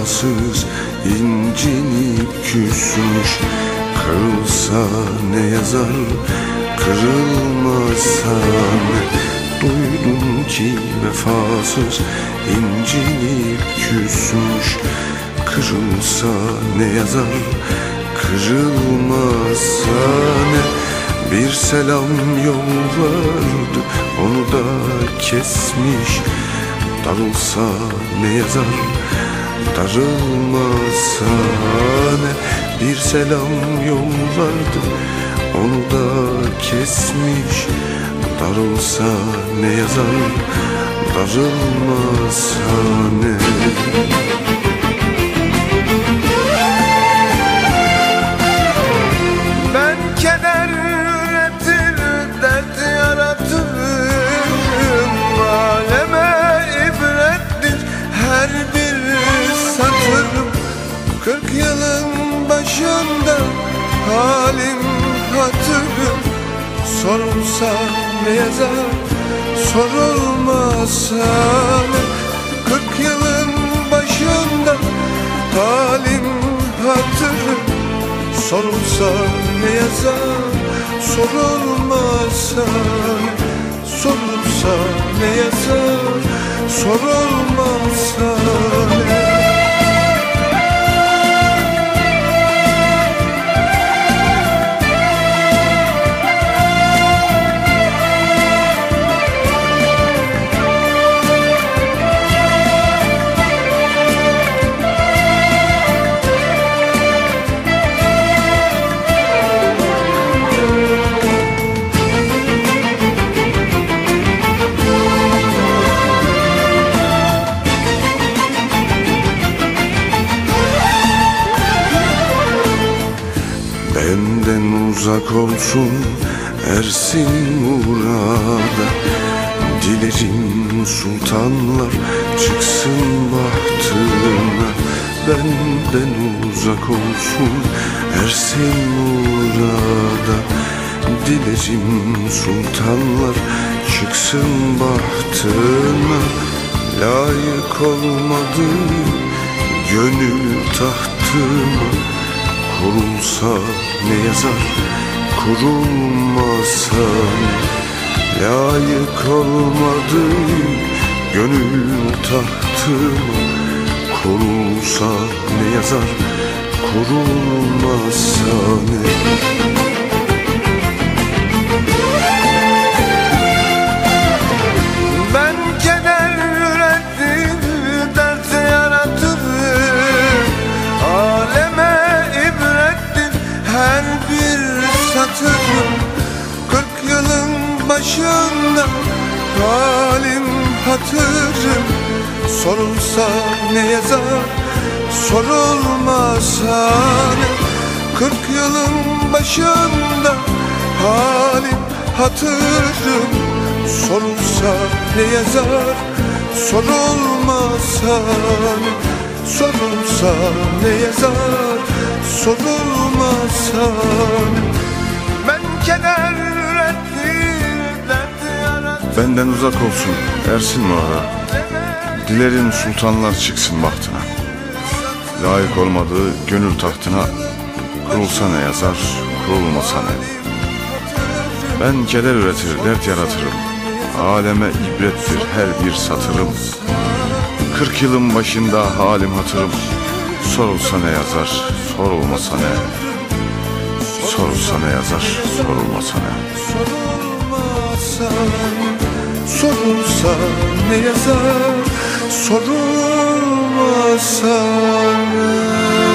vefasız incinip küsmüş Kırılsa ne yazar kırılmasa ne? Duydum ki vefasız incinip küsmüş Kırılsa ne yazar kırılmasa ne? Bir selam yollardı onu da kesmiş Darılsa ne yazar darılmasa ne Bir selam yollardı onu da kesmiş. Darılsa ne yazar? Darılmasa ne Kırk yılın başında halim hatırım Sorulsa ne yazar, sorulmasa Kırk yılın başında halim hatırım Sorulsa ne yazar Sorulmasa Sorulsa ne yazar Sorulmasa uzak olsun Ersin murada. Dilerim sultanlar çıksın bahtına. Benden uzak olsun Ersin murada. Dilerim sultanlar çıksın bahtına. Layık olmadı gönül tahtıma Kurulsa ne yazar kurulmasa Layık olmadı gönül tahtıma Kurulsa ne yazar kurulmasa ne halim hatırım. Sorulsa ne yazar, sorulmasa ne Kırk yılın başında halim hatırım. Sorulsa ne yazar Sorulmasa ne Sorulsa ne yazar Sorulmasa ne Ben yarattım Benden uzak olsun. Ersin Muğra Dilerim sultanlar çıksın bahtına. Layık olmadığı gönül tahtına Kurulsa ne yazar kurulmasa ne? Ben keder üretir dert yaratırım. Aleme ibrettir her bir satırım. Kırk yılın başında halim hatırım. Sorulsa ne yazar sorulmasa ne? Sorulsa ne yazar sorulmasa ne? Sorulmasa Sorulsa ne yazar Sorulmasa ne